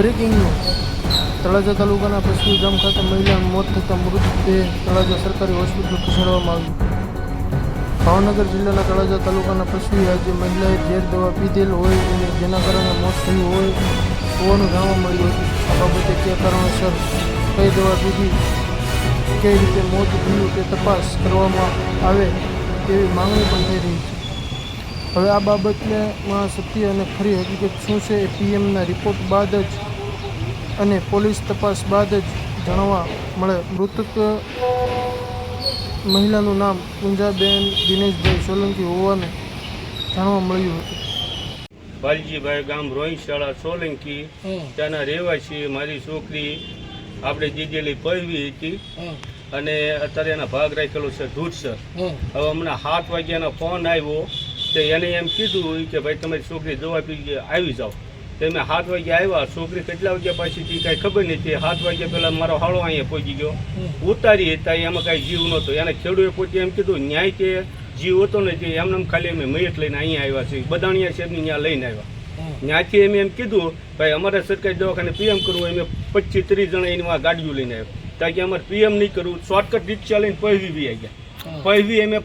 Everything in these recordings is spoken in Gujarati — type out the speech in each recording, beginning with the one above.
બ્રેકિંગ તળાજા તાલુકાના પશુ ગામ ખાતે મહિલાનું મોત થતાં મૃતદેહ તળાજા સરકારી હોસ્પિટલ ખસેડવામાં આવ્યું. ભાવનગર જિલ્લાના તળાજા તાલુકાના પશુએ રાજ્ય મહિલાએ ઝેર દવા પીધેલ હોય અને જેના કારણે મોત થયું હોય હોવાનું જાણવા મળ્યું હતું. આ બાબતે કયા કારણોસર કઈ દવા પીધી, કઈ રીતે મોત થયું તે તપાસ કરવામાં આવે તેવી માંગણી પણ થઈ રહી છે. હવે આ બાબતમાં સત્ય અને ખરી હકીકત શું છે એ પીએમના રિપોર્ટ બાદ જ અને પોલીસ તપાસ બાદ જ જાણવા મળે. મૃતક મહિલાનું નામ પૂંજાબેન દિનેશભાઈ સોલંકી હોવાને જાણવા મળ્યું હતું. બાલજીભાઈ ગામ રોહિશાળા સોલંકી. ત્યાંના રહેવાસી મારી છોકરી આપણે જીજેલી પહેવી હતી. અને અત્યારે એના ભાગ રાખેલો છે ધૂળસર હવે હમણાં સાત વાગ્યાનો ફોન આવ્યો. તો એને એમ કીધું કે ભાઈ તમારી છોકરી દવા પી આવી જાઓ. તો મેં સાત વાગે આવ્યા. છોકરી કેટલા વાગ્યા પાછીથી કાંઈ ખબર નથી સાત વાગ્યા પહેલાં મારો હાળો અહીંયા પહોંચી ગયો. ઉતારી હતા એમાં કાંઈ જીવ નહોતો. એને ખેડૂએ પોતે એમ કીધું ન્યાય કે જીવ હતો નથી એમને એમ ખાલી અમે મયત લઈને અહીંયા આવ્યા છીએ. બદાણિયા સાહેબની ત્યાં લઈને આવ્યા. ત્યાંથી એમ એમ કીધું ભાઈ અમારે સરકારી દવાખાને પીએમ કરવું એમ પચીસ ત્રીસ જણા એની ગાડીઓ લઈને આવ્યા. કે અમારે પીએમ નહીં કરવું. શોર્ટકટ રિક્ષા લઈને પહેવી બી આવી ગયા પહેવી અમે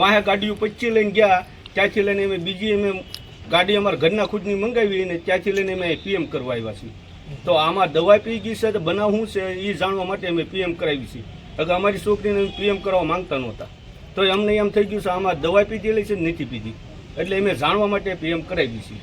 વાહે ગાડીઓ પચીસ લઈને ગયા. ત્યાંથી લઈને અમે બીજી અમે ગાડી અમારા ઘરના ખુદની મંગાવી અને ત્યાંથી લઈને અમે પીએમ કરવા આવ્યા છીએ. તો આમાં દવા પી ગઈ છે, તો બનાવ શું છે એ જાણવા માટે અમે પીએમ કરાવી છીએ. અગર અમારી છોકરીને પીએમ કરવા માંગતા નહોતા. તો અમને એમ થઈ ગયું છે, આમાં દવા પીધેલી છે કે નથી પીધી. એટલે અમે જાણવા માટે પીએમ કરાવી છીએ.